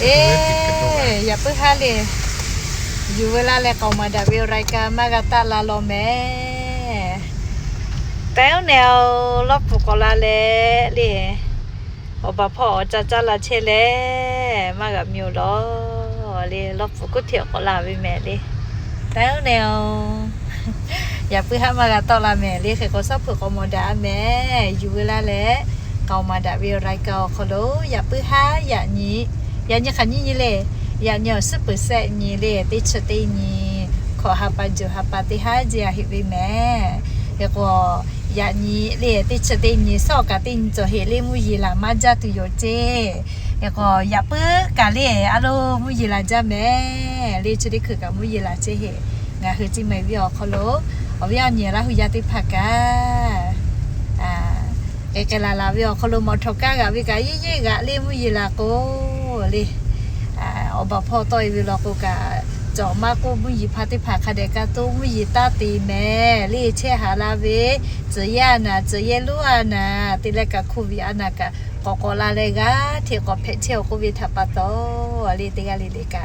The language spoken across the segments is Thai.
เอ๊อย่าเพิ่งฮาเลยอยู่เวลาแลกออกมาดาวิรายการมากาตาลาโลแม่แต่แนวรอบปุกลาเลเลยอบะพ่อจะจะลาเชเลมากับมิวรอเลยรอบปุกเถียวกลาไปแม่เลยแต่แนวอย่าเพิ่งให้มากาตอลาแม่เลยคือเขาชอบผูกอมดาแม่อยู่เวลาแลเกามาดาวิรายการเขาโลอย่าเพิ่งให้อย่านี้ ยางนี้คันนี้เลยยางนี้สิบเปอร์เซ็นต์นี้เลยติดชตินี้ขอฮับปัจจุฮับปัติฮ่ห้าเจียฮิบิแม่แล้วก็ยานี้เลยติดชตินี้สอกตินจะเฮเลมุยลามาจัตุโยเจแล้วก็อย่าเปิ้กะเลยอารมุยลาจ้าแม่เลชุะได้คือกับมุยลาเจเฮงาคือจิไม่วิออคโลเอาวิอันเนี่ยละหุยาติผักกาอ่เอกลาลาวิออคโลมอทกากะวิกะยี่ยี่กะเลมุยลาโก ลีอบพ่อต่อยวิลอกกะจอมากูมุยีพาติผาคาเดกาตุมุยีตาตีแม่ลีเชหาลาเวจยานาเจียลัวนะตีเลกะคูวิอานากะกอกลาเลกาเทกอเพเชลคูวิทัปปะโตลีตีกาลีเลกา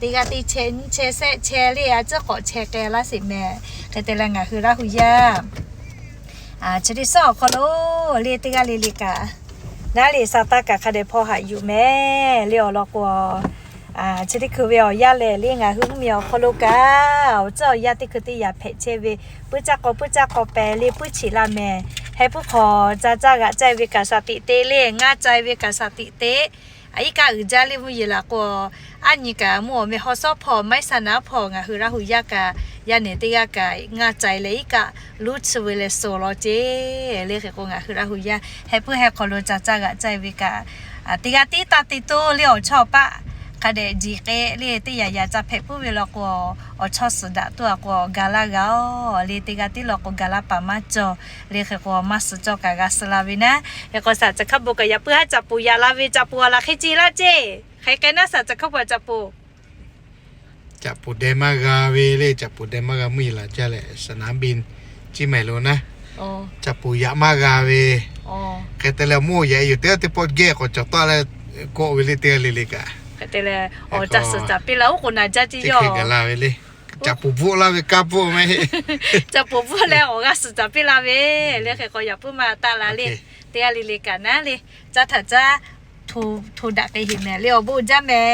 ตีกาตีเชนเชเซเชเลียเจ้าขอาเชเกลาสิแม่แต่แต่ละงาคือละหุยาอ่าชดิซอคอโลเลียติกาลิลิกานาลีซาตากะคาเดพอหาอยู่แม่เลียวลอกวอ่าชดิคือเวียวยาเลเลียงาหึงเมียวคอโลกาเจ้ายาติคือติยาเพเชเวปุจักกปุจักกอแปลีปุฉิลาแม่ให้ผู้ขอจ้าจ้ากะใจเวกาสติเตเลยงาใจเวกาสติเต ไอ้กาอือจ้าลิมุยละกออันนี้กะมัวไม่ฮอซอพอไม่สนะพองะคือราหุยากายาเนติกากะงาใจเลยกะลูดสเวเลโซโลเจเลขกงะคือราหุยาให้เพื่อให้คนรู้จักจัากะใจวิกาอะติกะติตาติโตเลี้ยวชอบปะ ดจีเกเลีติยายาจะเพผู้เวลากอชอสุดาตัวกกาลากาอลีติกาติลอกกาลาปามาจอลีเคกมาสุจอกากาสลาวินะยก็สัจจะขับบุกยาเพื่อจับปูยาลาวิจับปูละคิจีละเจใครกันนะสัจจะขับจับปูจับปูเดมากาเวเลยจับปูเดมากามีละจ้าแหละสนามบินจิไม่รู้นะโอ้จับปูยามากาเวโอ้แค่แต่ละมู่ใหญ่อยู่เตี้ยที่ปอดเก้ก็จับตัวอะไรก็วิลิเตียลิลิกาก็ แต่ละโอ้จัสจับไปแล้วคนน่ะจะจีที่ยอเข่งกันลาเวเลยจับปูพูลาเวกาปูไหมจะปูพูดแล้วโอ้ก็สุดจับไปละเวเรียกก็อย่าพูดมาตาละเลยเตียลิลิกันนะเลยจะถ้าจะทูทูดักไปหินเนี่ยเรียวบูจ้าแม่